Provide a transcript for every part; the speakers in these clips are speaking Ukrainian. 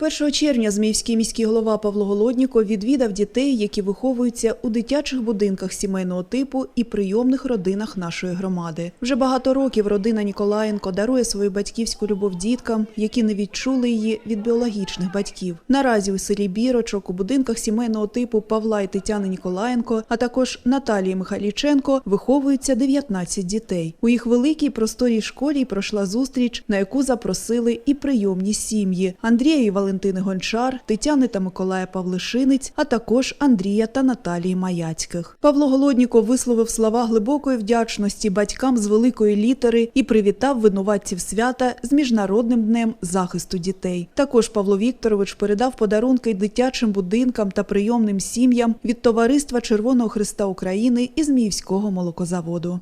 1 червня Зміївський міський голова Павло Голодніко відвідав дітей, які виховуються у дитячих будинках сімейного типу і прийомних родинах нашої громади. Вже багато років родина Ніколаєнко дарує свою батьківську любов діткам, які не відчули її від біологічних батьків. Наразі у селі Бірочок у будинках сімейного типу Павла і Тетяни Ніколаєнко, а також Наталії Михайліченко виховуються 19 дітей. У їх великій просторій школі пройшла зустріч, на яку запросили і прийомні сім'ї Андрія і Валентини Гончар, Тетяни та Миколая Павлишинець, а також Андрія та Наталії Маяцьких. Павло Голодніко висловив слова глибокої вдячності батькам з великої літери і привітав винуватців свята з міжнародним днем захисту дітей. Також Павло Вікторович передав подарунки дитячим будинкам та прийомним сім'ям від товариства Червоного Христа України і Зміївського молокозаводу.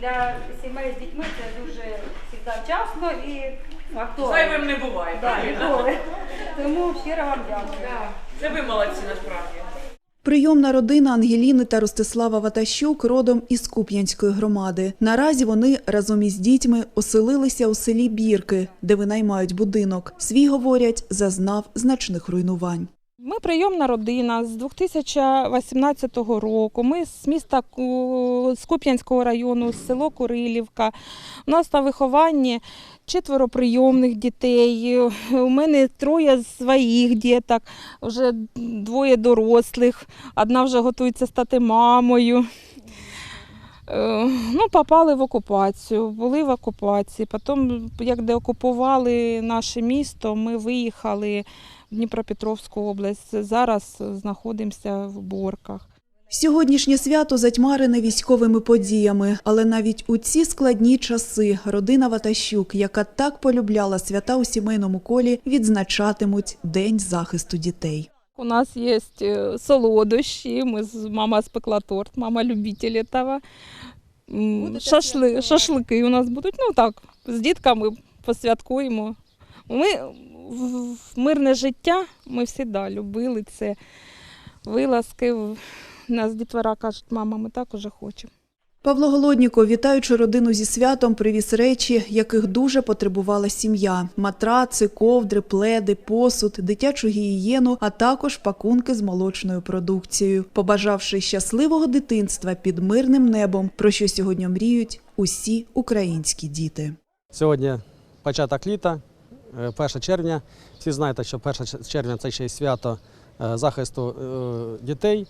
Для сімей з дітьми це дуже завжди вчасно і актуально. Зайвим не буває, Да. Тому щиро вам дякую. Це ви молодці насправді. Прийомна родина Ангеліни та Ростислава Ватащук родом із Куп'янської громади. Наразі вони разом із дітьми оселилися у селі Бірки, де винаймають будинок. Свій говорять, зазнав значних руйнувань. Ми прийомна родина з 2018 року. Ми з міста Ку- з Куп'янського району, з село Курилівка. У нас на вихованні четверо прийомних дітей. У мене троє своїх діток, вже двоє дорослих. Одна вже готується стати мамою. Е, Ну, попали в окупацію, були в окупації. Потім, як деокупували наше місто, ми виїхали Дніпропетровську область. Зараз знаходимося в Борках. Сьогоднішнє свято затьмарене військовими подіями, але навіть у ці складні часи родина Ватащук, яка так полюбляла свята у сімейному колі, відзначатимуть День захисту дітей. У нас є е, солодощі, ми з мама спекла торт, мама любитель этого. Шашли, шашлики у нас будуть. Ну так, з дітками посвяткуємо. Ми в мирне життя ми завжди любили це. Вилазки. В- Нас дітвора кажуть, мама, ми так уже хочемо. Павло Голодніко, вітаючи родину зі святом, привіз речі, яких дуже потребувала сім'я: матраци, ковдри, пледи, посуд, дитячу гігієну, а також пакунки з молочною продукцією, побажавши щасливого дитинства під мирним небом, про що сьогодні мріють усі українські діти. Сьогодні початок літа, 1 червня. Всі знаєте, що 1 червня це ще й свято е, захисту е, дітей.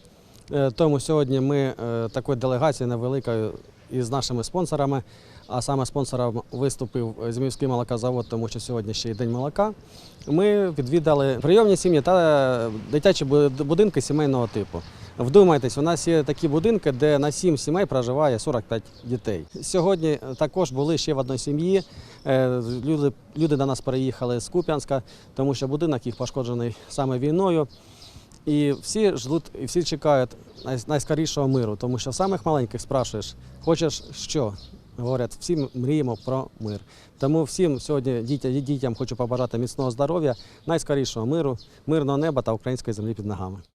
Е, Тому сьогодні ми е, такою делегацією невеликою із нашими спонсорами, а саме спонсором виступив Зміївський молокозавод, тому що сьогодні ще й день молока. Ми відвідали прийомні сім'ї та дитячі будинки сімейного типу. Вдумайтесь, у нас є такі будинки, де на 7 сімей проживає 45 дітей. Сьогодні також були ще в одній сім'ї. Е, Люди, люди до нас переїхали з Куп'янська, тому що будинок їх пошкоджений саме війною. І всі ждуть, і всі чекають найскорішого миру, тому що самих маленьких спрашуєш, хочеш що? Говорять, всі мріємо про мир. Тому всім сьогодні дітям, дітям хочу побажати міцного здоров'я, найскорішого миру, мирного неба та української землі під ногами.